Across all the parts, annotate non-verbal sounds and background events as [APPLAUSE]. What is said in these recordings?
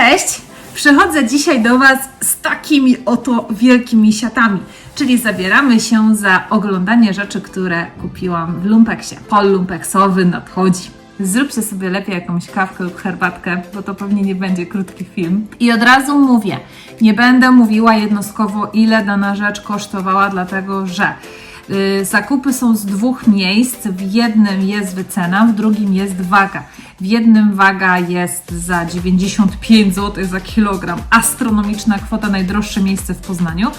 Cześć! Przychodzę dzisiaj do Was z takimi oto wielkimi siatami, czyli zabieramy się za oglądanie rzeczy, które kupiłam w lumpeksie. Pol lumpeksowy nadchodzi. Zróbcie sobie lepiej jakąś kawkę lub herbatkę, bo to pewnie nie będzie krótki film. I od razu mówię, nie będę mówiła jednostkowo, ile dana rzecz kosztowała, dlatego że Y, Zakupy są z dwóch miejsc. W jednym jest wycena, w drugim jest waga. W jednym waga jest za 95 zł za kilogram. Astronomiczna kwota, najdroższe miejsce w Poznaniu.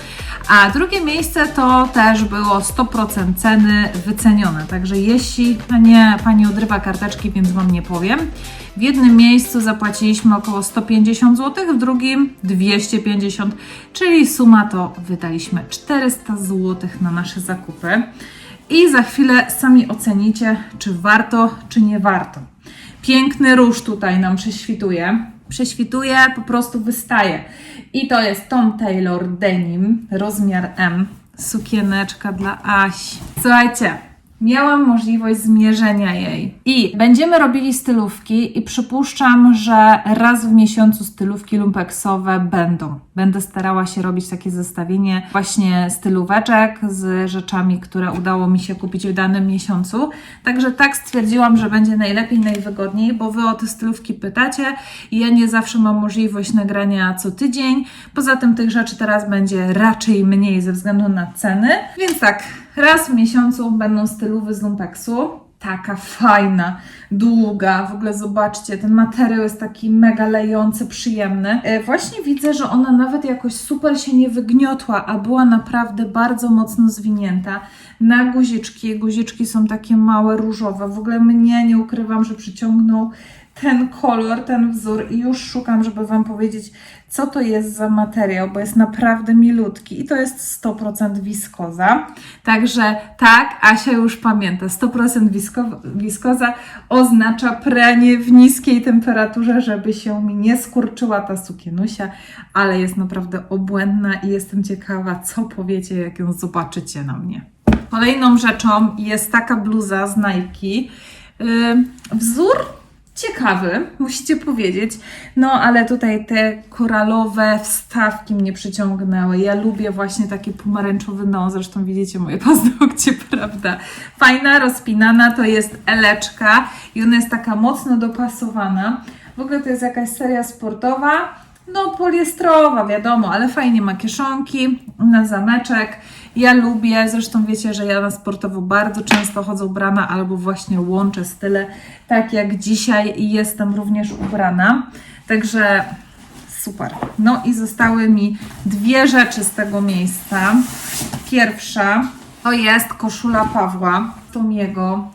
A drugie miejsce to też było 100% ceny wycenione. Także jeśli, nie, pani odrywa karteczki, więc Wam nie powiem. W jednym miejscu zapłaciliśmy około 150 zł, w drugim 250, czyli suma to wydaliśmy 400 zł na nasze zakupy. I za chwilę sami ocenicie, czy warto, czy nie warto. Piękny róż tutaj nam prześwituje. Prześwituje, po prostu wystaje. I to jest Tom Taylor Denim, rozmiar M. Sukieneczka dla Asi. Słuchajcie, miałam możliwość zmierzenia jej. I będziemy robili stylówki i przypuszczam, że raz w miesiącu stylówki lumpeksowe będą. Będę starała się robić takie zestawienie właśnie stylóweczek z rzeczami, które udało mi się kupić w danym miesiącu. Także tak stwierdziłam, że będzie najlepiej, najwygodniej, bo Wy o te stylówki pytacie i ja nie zawsze mam możliwość nagrania co tydzień. Poza tym tych rzeczy teraz będzie raczej mniej ze względu na ceny. Więc tak, raz w miesiącu będą stylówy z lumpeksu. Taka fajna, długa. W ogóle zobaczcie, ten materiał jest taki mega lejący, przyjemny. E, Właśnie widzę, że ona nawet jakoś super się nie wygniotła, a była naprawdę bardzo mocno zwinięta. Na guziczki, guziczki są takie małe, różowe. W ogóle mnie, nie ukrywam, że przyciągnął ten kolor, ten wzór i już szukam, żeby Wam powiedzieć, co to jest za materiał, bo jest naprawdę milutki i to jest 100% wiskoza. Także tak, Asia już pamięta, 100% wisko- wiskoza oznacza pranie w niskiej temperaturze, żeby się mi nie skurczyła ta sukienusia, ale jest naprawdę obłędna i jestem ciekawa, co powiecie, jak ją zobaczycie na mnie. Kolejną rzeczą jest taka bluza z Nike. Wzór ciekawy, musicie powiedzieć. No, ale tutaj te koralowe wstawki mnie przyciągnęły. Ja lubię właśnie takie pomarańczowy no, zresztą widzicie moje [LAUGHS] paznokcie, prawda? Fajna, rozpinana, to jest eleczka i ona jest taka mocno dopasowana. W ogóle to jest jakaś seria sportowa. No, poliestrowa, wiadomo, ale fajnie ma kieszonki na zameczek. Ja lubię, zresztą wiecie, że ja na sportowo bardzo często chodzę ubrana albo właśnie łączę style, tak jak dzisiaj jestem również ubrana. Także super. No i zostały mi dwie rzeczy z tego miejsca. Pierwsza to jest koszula Pawła, Tomiego.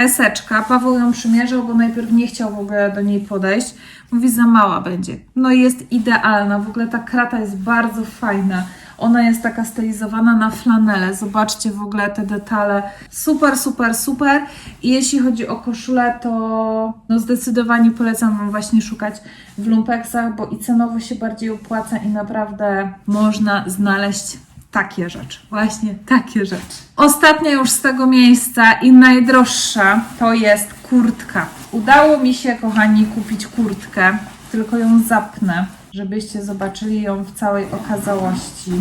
Eseczka. Paweł ją przymierzał, bo najpierw nie chciał w ogóle do niej podejść. Mówi, za mała będzie. No jest idealna. W ogóle ta krata jest bardzo fajna. Ona jest taka stylizowana na flanelę. Zobaczcie w ogóle te detale. Super, super, super. I jeśli chodzi o koszulę, to no zdecydowanie polecam Wam właśnie szukać w lumpeksach, bo i cenowo się bardziej opłaca i naprawdę można znaleźć takie rzeczy. Właśnie takie rzeczy. Ostatnia już z tego miejsca i najdroższa to jest kurtka. Udało mi się, kochani, kupić kurtkę, tylko ją zapnę, żebyście zobaczyli ją w całej okazałości.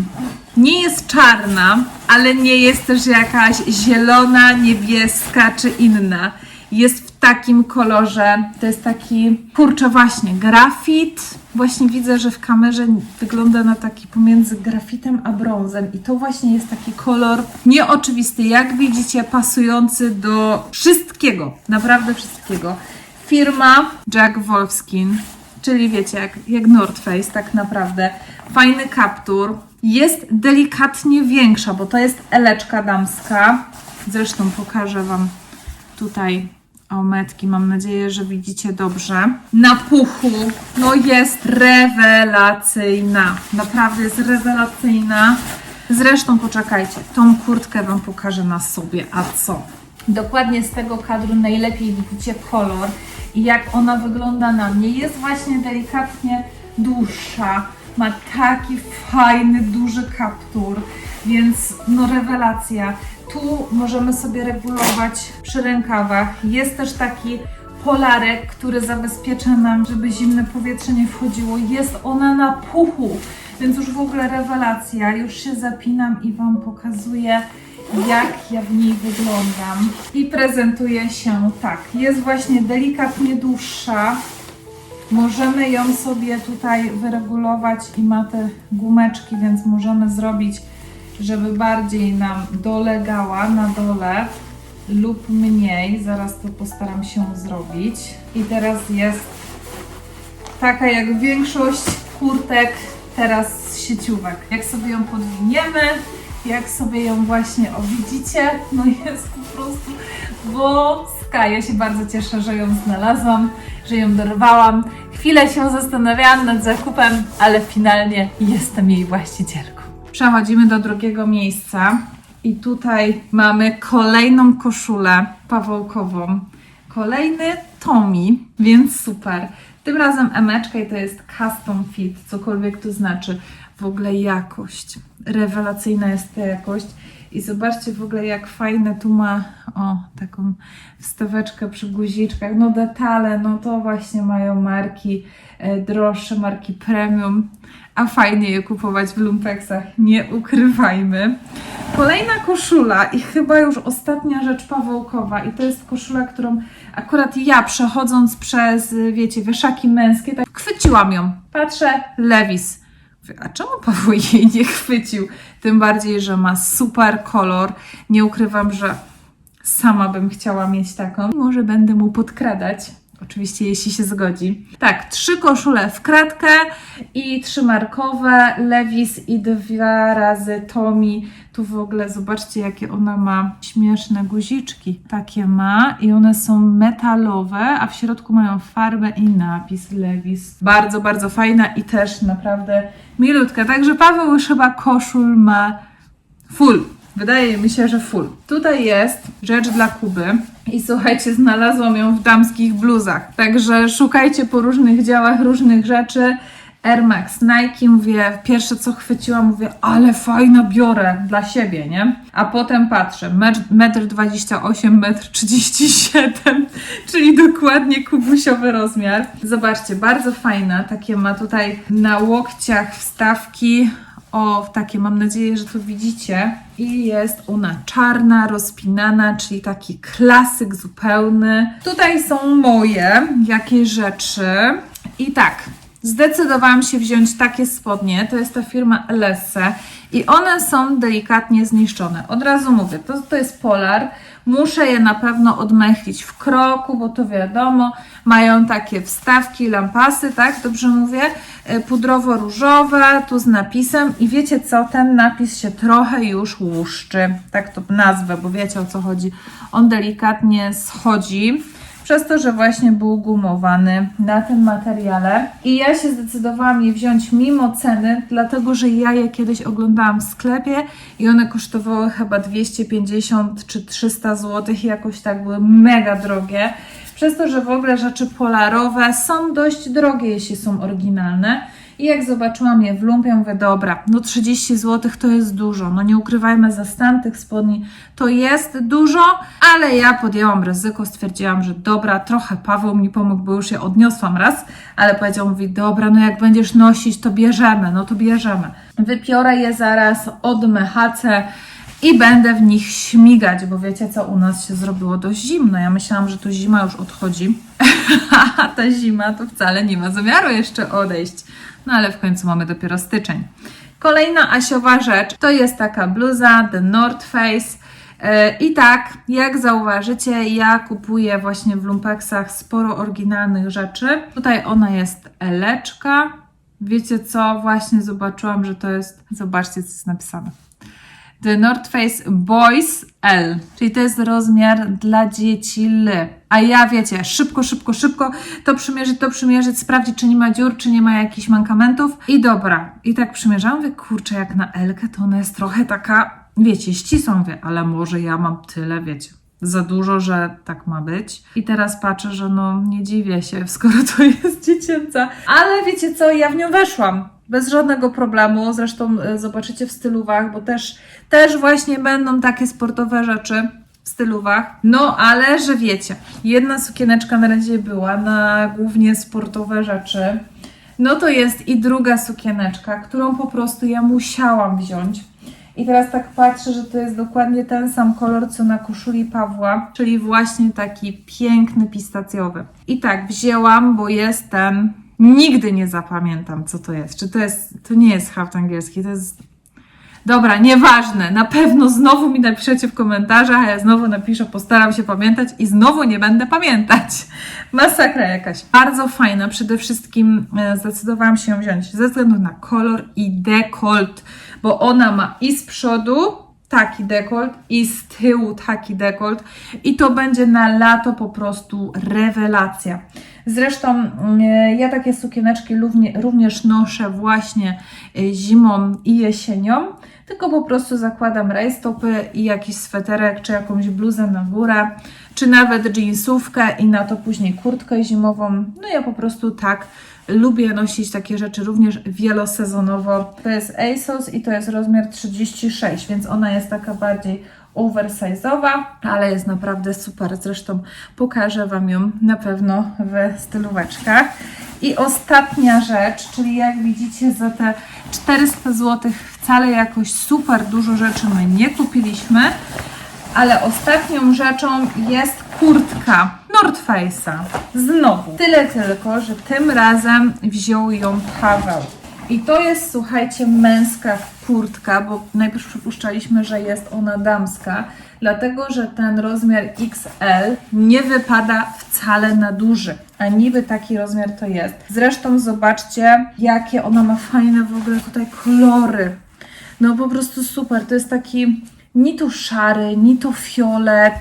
Nie jest czarna, ale nie jest też jakaś zielona, niebieska czy inna. Jest takim kolorze, to jest taki, kurczę właśnie, grafit. Właśnie widzę, że w kamerze wygląda na taki pomiędzy grafitem a brązem i to właśnie jest taki kolor nieoczywisty, jak widzicie, pasujący do wszystkiego, naprawdę wszystkiego. Firma Jack Wolfskin, czyli wiecie, jak, jak North Face tak naprawdę. Fajny kaptur. Jest delikatnie większa, bo to jest eleczka damska. Zresztą pokażę Wam tutaj o metki. Mam nadzieję, że widzicie dobrze. Na puchu, no jest rewelacyjna. Naprawdę jest rewelacyjna. Zresztą poczekajcie, tą kurtkę Wam pokażę na sobie. A co? Dokładnie z tego kadru najlepiej widzicie kolor i jak ona wygląda na mnie. Jest właśnie delikatnie dłuższa. Ma taki fajny, duży kaptur, więc no rewelacja. Tu możemy sobie regulować przy rękawach. Jest też taki polarek, który zabezpiecza nam, żeby zimne powietrze nie wchodziło. Jest ona na puchu, więc już w ogóle rewelacja. Już się zapinam i Wam pokazuję, jak ja w niej wyglądam. I prezentuje się tak. Jest właśnie delikatnie dłuższa. Możemy ją sobie tutaj wyregulować i ma te gumeczki, więc możemy zrobić, żeby bardziej nam dolegała na dole lub mniej. Zaraz to postaram się zrobić. I teraz jest taka jak większość kurtek teraz sieciówek. Jak sobie ją podwiniemy, jak sobie ją właśnie o widzicie, no jest po prostu boska. Ja się bardzo cieszę, że ją znalazłam, że ją dorwałam. Chwilę się zastanawiałam nad zakupem, ale finalnie jestem jej właścicielką. Przechodzimy do drugiego miejsca i tutaj mamy kolejną koszulę pawełkową. Kolejny Tommy, więc super. Tym razem emeczka i to jest custom fit, cokolwiek to znaczy. W ogóle jakość. Rewelacyjna jest ta jakość. I zobaczcie w ogóle jak fajne tu ma o taką wstaweczkę przy guziczkach. No detale, no to właśnie mają marki e, droższe, marki premium, a fajnie je kupować w lumpeksach, nie ukrywajmy. Kolejna koszula i chyba już ostatnia rzecz pawełkowa i to jest koszula, którą akurat ja przechodząc przez, wiecie, wieszaki męskie, tak chwyciłam ją. Patrzę, Levis. A czemu Paweł [LAUGHS] jej nie chwycił? Tym bardziej, że ma super kolor. Nie ukrywam, że sama bym chciała mieć taką. Może będę mu podkradać. Oczywiście, jeśli się zgodzi. Tak, trzy koszule w kratkę i trzy markowe, Levis i dwa razy Tommy. Tu w ogóle zobaczcie, jakie ona ma śmieszne guziczki. Takie ma i one są metalowe, a w środku mają farbę i napis Levis. Bardzo, bardzo fajna i też naprawdę milutka. Także Paweł już chyba koszul ma full. Wydaje mi się, że full. Tutaj jest rzecz dla Kuby. I słuchajcie, znalazłam ją w damskich bluzach. Także szukajcie po różnych działach różnych rzeczy. Air Max, Nike, mówię, pierwsze co chwyciłam, mówię, ale fajna, biorę dla siebie, nie? A potem patrzę, 1,28 m, 1,37 czyli dokładnie kubusiowy rozmiar. Zobaczcie, bardzo fajna, takie ma tutaj na łokciach wstawki, o, takie mam nadzieję, że to widzicie. I jest ona czarna, rozpinana, czyli taki klasyk zupełny. Tutaj są moje jakieś rzeczy. I tak, zdecydowałam się wziąć takie spodnie. To jest ta firma Lesse. I one są delikatnie zniszczone. Od razu mówię, to, to jest Polar. Muszę je na pewno odmechlić w kroku, bo to wiadomo, mają takie wstawki, lampasy, tak? Dobrze mówię? E, Pudrowo-różowe, tu z napisem. I wiecie co? Ten napis się trochę już łuszczy. Tak to nazwę, bo wiecie o co chodzi. On delikatnie schodzi przez to, że właśnie był gumowany na tym materiale. I ja się zdecydowałam je wziąć mimo ceny, dlatego że ja je kiedyś oglądałam w sklepie i one kosztowały chyba 250 czy 300 zł, jakoś tak były mega drogie. Przez to, że w ogóle rzeczy polarowe są dość drogie, jeśli są oryginalne. I jak zobaczyłam je w lumpie, mówię, dobra, no 30 zł to jest dużo. No nie ukrywajmy, za stan tych spodni to jest dużo, ale ja podjęłam ryzyko, stwierdziłam, że dobra, trochę Paweł mi pomógł, bo już je odniosłam raz, ale powiedział, mówi, dobra, no jak będziesz nosić, to bierzemy, no to bierzemy. Wypiorę je zaraz, odmechacę i będę w nich śmigać, bo wiecie co, u nas się zrobiło dość zimno. Ja myślałam, że tu zima już odchodzi, [LAUGHS] a ta zima to wcale nie ma zamiaru jeszcze odejść. No ale w końcu mamy dopiero styczeń. Kolejna asiowa rzecz to jest taka bluza The North Face. Yy, I tak, jak zauważycie, ja kupuję właśnie w lumpeksach sporo oryginalnych rzeczy. Tutaj ona jest eleczka. Wiecie co? Właśnie zobaczyłam, że to jest. Zobaczcie, co jest napisane. The North Face Boys L, czyli to jest rozmiar dla dzieci L. A ja wiecie, szybko, szybko, szybko to przymierzyć, to przymierzyć, sprawdzić, czy nie ma dziur, czy nie ma jakichś mankamentów. I dobra, i tak przymierzam, mówię, kurczę, jak na Elkę, to ona jest trochę taka, wiecie, ścisła, mówię, ale może ja mam tyle, wiecie, za dużo, że tak ma być. I teraz patrzę, że no nie dziwię się, [LAUGHS] skoro to jest dziecięca. Ale wiecie co, ja w nią weszłam. Bez żadnego problemu. Zresztą e, zobaczycie w stylówach, bo też, też właśnie będą takie sportowe rzeczy. stylówach. No, ale że wiecie, jedna sukieneczka na razie była na głównie sportowe rzeczy. No to jest i druga sukieneczka, którą po prostu ja musiałam wziąć. I teraz tak patrzę, że to jest dokładnie ten sam kolor, co na koszuli Pawła, czyli właśnie taki piękny pistacjowy. I tak, wzięłam, bo jest ten... Nigdy nie zapamiętam, co to jest. Czy to jest... To nie jest haft angielski, to jest... Dobra, nieważne. Na pewno znowu mi napiszecie w komentarzach, a ja znowu napiszę, postaram się pamiętać i znowu nie będę pamiętać. [LAUGHS] Masakra jakaś. Bardzo fajna. Przede wszystkim e, zdecydowałam się ją wziąć ze względu na kolor i dekolt, bo ona ma i z przodu taki dekolt i z tyłu taki dekolt i to będzie na lato po prostu rewelacja. Zresztą e, ja takie sukieneczki równie, również noszę właśnie e, zimą i jesienią, tylko po prostu zakładam rajstopy i jakiś sweterek, czy jakąś bluzę na górę, czy nawet jeansówkę i na to później kurtkę zimową. No ja po prostu tak lubię nosić takie rzeczy również wielosezonowo. To jest ASOS i to jest rozmiar 36, więc ona jest taka bardziej oversize'owa, ale jest naprawdę super. Zresztą pokażę Wam ją na pewno w stylóweczkach. I ostatnia rzecz, czyli jak widzicie za te 400 zł wcale jakoś super dużo rzeczy my nie kupiliśmy, ale ostatnią rzeczą jest kurtka North Face'a. Znowu. Tyle tylko, że tym razem wziął ją Paweł. I to jest, słuchajcie, męska kurtka, bo najpierw przypuszczaliśmy, że jest ona damska, dlatego że ten rozmiar XL nie wypada wcale na duży, a niby taki rozmiar to jest. Zresztą zobaczcie, jakie ona ma fajne w ogóle tutaj kolory. No po prostu super, to jest taki ni to szary, ni to fiolet.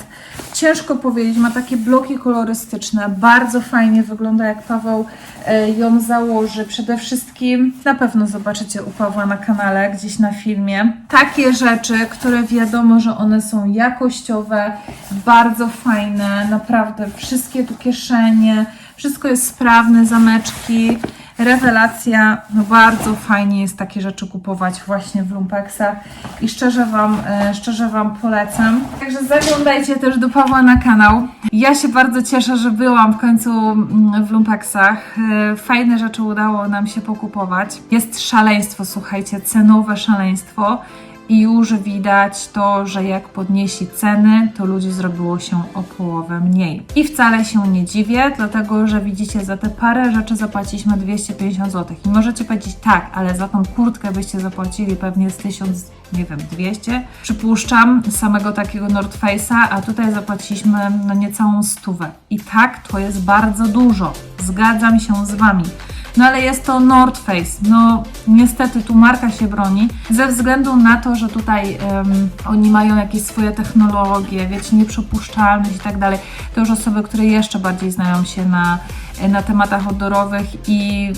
Ciężko powiedzieć, ma takie bloki kolorystyczne, bardzo fajnie wygląda jak Paweł e, ją założy. Przede wszystkim na pewno zobaczycie u Pawła na kanale, gdzieś na filmie. Takie rzeczy, które wiadomo, że one są jakościowe, bardzo fajne, naprawdę wszystkie tu kieszenie, wszystko jest sprawne, zameczki. Rewelacja, no bardzo fajnie jest takie rzeczy kupować właśnie w Lumpeksach i szczerze Wam, e, szczerze Wam polecam. Także zaglądajcie też do Pawła na kanał. Ja się bardzo cieszę, że byłam w końcu mm, w Lumpeksach. E, Fajne rzeczy udało nam się pokupować. Jest szaleństwo, słuchajcie, cenowe szaleństwo. I już widać to, że jak podnieśli ceny, to ludzi zrobiło się o połowę mniej. I wcale się nie dziwię, dlatego że widzicie, za te parę rzeczy zapłaciliśmy 250 zł. I możecie powiedzieć tak, ale za tą kurtkę byście zapłacili pewnie z 1000, nie wiem, 200. Przypuszczam samego takiego North Face'a, a tutaj zapłaciliśmy no niecałą stówę. I tak, to jest bardzo dużo. Zgadzam się z Wami. No ale jest to North Face. No niestety tu marka się broni ze względu na to, że tutaj em, oni mają jakieś swoje technologie, wiecie, nieprzepuszczalność i tak dalej. To już osoby, które jeszcze bardziej znają się na, na tematach odorowych i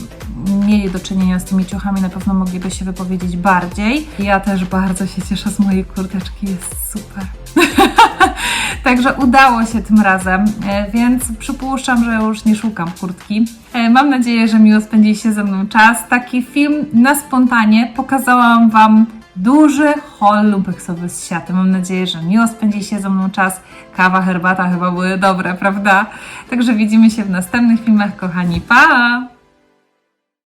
mieli do czynienia z tymi ciuchami, na pewno mogliby się wypowiedzieć bardziej. Ja też bardzo się cieszę z mojej kurteczki, jest super. [LAUGHS] Także udało się tym razem, e, więc przypuszczam, że już nie szukam kurtki. E, Mam nadzieję, że miło spędziliście ze mną czas. Taki film na spontanie. Pokazałam Wam duży hol lumpeksowy z siatem. Mam nadzieję, że miło spędziliście ze mną czas. Kawa, herbata chyba były dobre, prawda? Także widzimy się w następnych filmach, kochani. Pa!